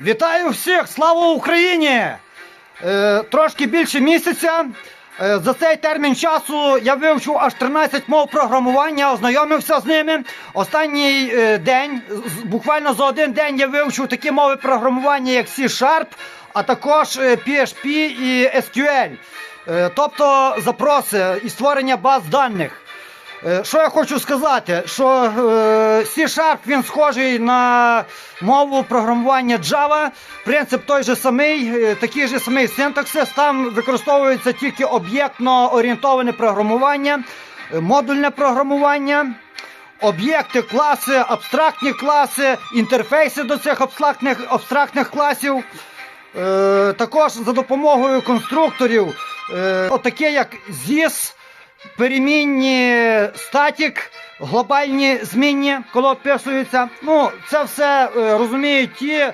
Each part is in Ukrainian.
Вітаю всіх! Слава Україні! Е, трошки більше місяця. Е, за цей термін часу я вивчив аж 13 мов програмування, ознайомився з ними. Останній е, день, буквально за один день я вивчив такі мови програмування, як C-Sharp, а також е, PHP і SQL. Е, тобто запроси і створення баз даних. Е, Що я хочу сказати? Що е, C-Sharp він схожий на мову програмування Java. Принцип той же самий, е, такий же самий синтаксис. Там використовується тільки об'єктно орієнтоване програмування, модульне програмування. Об'єкти, класи, абстрактні класи, інтерфейси до цих абстрактних, абстрактних класів. Також за допомогою конструкторів, отаке як ZIS, перемінні статік, глобальні змінні, коли описуються. Ну, це все е, розуміють ті,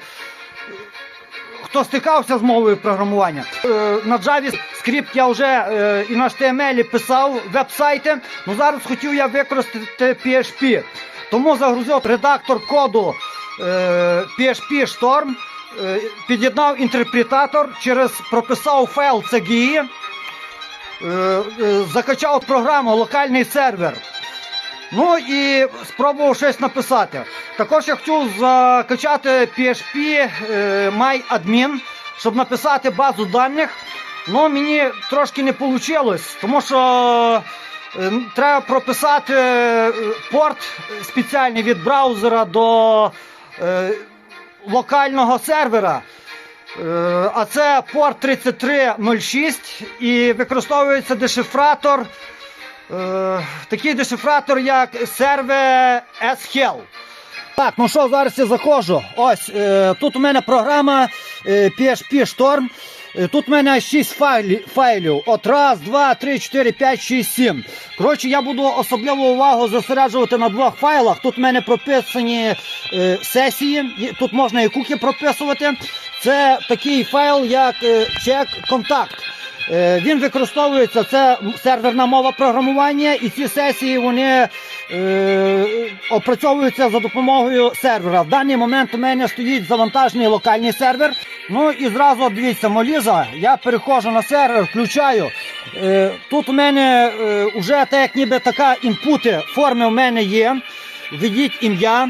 хто стикався з мовою програмування. Е, на Java скрипт я вже е, і на HTML писав веб-сайти, ну зараз хотів я використати PHP. Тому загрузив редактор коду PHP Storm, під'єднав інтерпретатор, через прописав файл CGI, закачав програму локальний сервер. Ну і спробував щось написати. Також я хотів закачати PHP е, MyAdmin, щоб написати базу даних. Ну мені трошки не вийшло, тому що е, треба прописати е, порт спеціальний від браузера до е, локального сервера. Е, А це порт 3306 і використовується дешифратор. Е, такий дешифратор, як Serve S-Hell. Так, ну що, зараз я заходжу. Ось е, тут у мене програма PHP Storm. Тут у мене 6 файлів. От раз, два, три, чотири, п'ять, шість, сім. Коротше, я буду особливу увагу зосереджувати на двох файлах. Тут в мене прописані сесії. Тут можна і куки прописувати. Це такий файл, як е, check contact. Е, Він використовується, це серверна мова програмування, і ці сесії вони е, опрацьовуються за допомогою сервера. В даний момент у мене стоїть завантажений локальний сервер. Ну і зразу дивіться, моліза. Я переходжу на сервер, включаю. Е, тут у мене е, вже так як ніби така інпути форми у мене є. Введіть ім'я.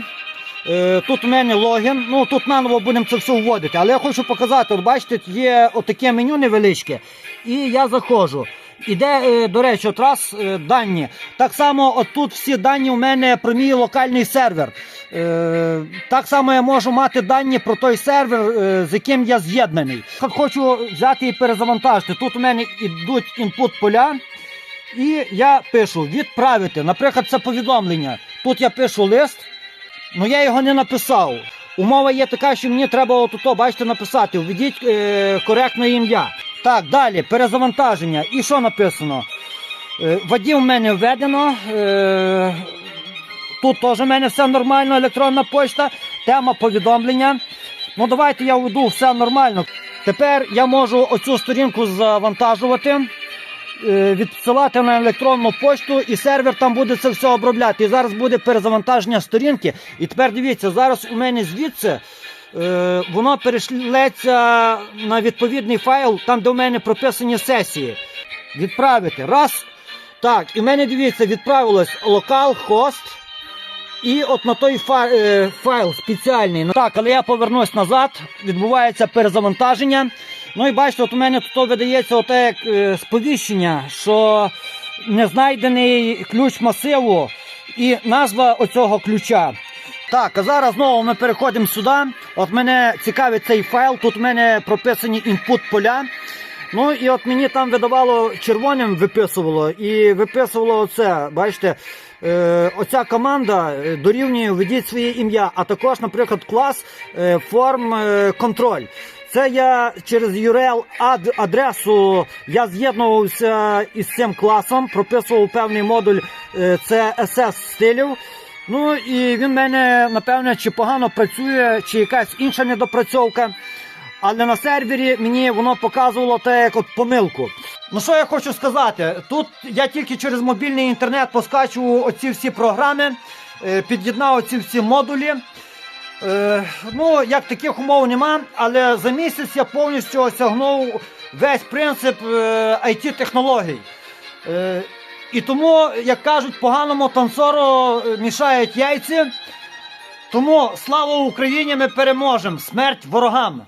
Е, Тут у мене логін, ну тут наново будемо це все вводити. Але я хочу показати, от бачите, є отаке меню невеличке. І я заходжу. Іде, е, до речі, от раз е, дані. Так само, от тут всі дані у мене про мій локальний сервер. Так само я можу мати дані про той сервер, з яким я з'єднаний. Хочу взяти і перезавантажити. Тут у мене йдуть інпут поля. І я пишу відправити. Наприклад, це повідомлення. Тут я пишу лист. Ну я його не написав. Умова є така, що мені треба отут, бачите, написати. Введіть е, коректне ім'я. Так, далі, перезавантаження. І що написано? Е, Вадів в мене введено. Е, тут теж в мене все нормально, електронна почта, тема повідомлення. Ну давайте я введу все нормально. Тепер я можу оцю сторінку завантажувати відсилати на електронну пошту, і сервер там буде це все обробляти. І зараз буде перезавантаження сторінки. І тепер дивіться, зараз у мене звідси е, воно перешлеться на відповідний файл, там де у мене прописані сесії. Відправити. Раз. Так, і в мене дивіться, відправилось localhost. І от на той е, файл спеціальний. Так, але я повернусь назад, відбувається перезавантаження. Ну і бачите, от у мене тут видається оте е, сповіщення, що не знайдений ключ масиву і назва оцього ключа. Так, а зараз знову ми переходимо сюди. От мене цікавить цей файл. Тут в мене прописані інпут поля. Ну і от мені там видавало червоним виписувало і виписувало оце. Бачите, е, оця команда е, дорівнює введіть своє ім'я, а також, наприклад, клас е, форм контроль. Це я через URL ад- адресу я з'єднувався із цим класом, прописував певний модуль е, CSS стилів. Ну і він в мене, напевне, чи погано працює, чи якась інша недопрацьовка. Але на сервері мені воно показувало те, як от помилку. Ну що я хочу сказати? Тут я тільки через мобільний інтернет поскачував оці всі програми, е, під'єднав оці всі модулі. Е, ну, як таких умов нема, але за місяць я повністю осягнув весь принцип е, IT-технологій. Е, і тому, як кажуть, поганому танцору е, мішають яйці. Тому слава Україні! Ми переможемо! Смерть ворогам!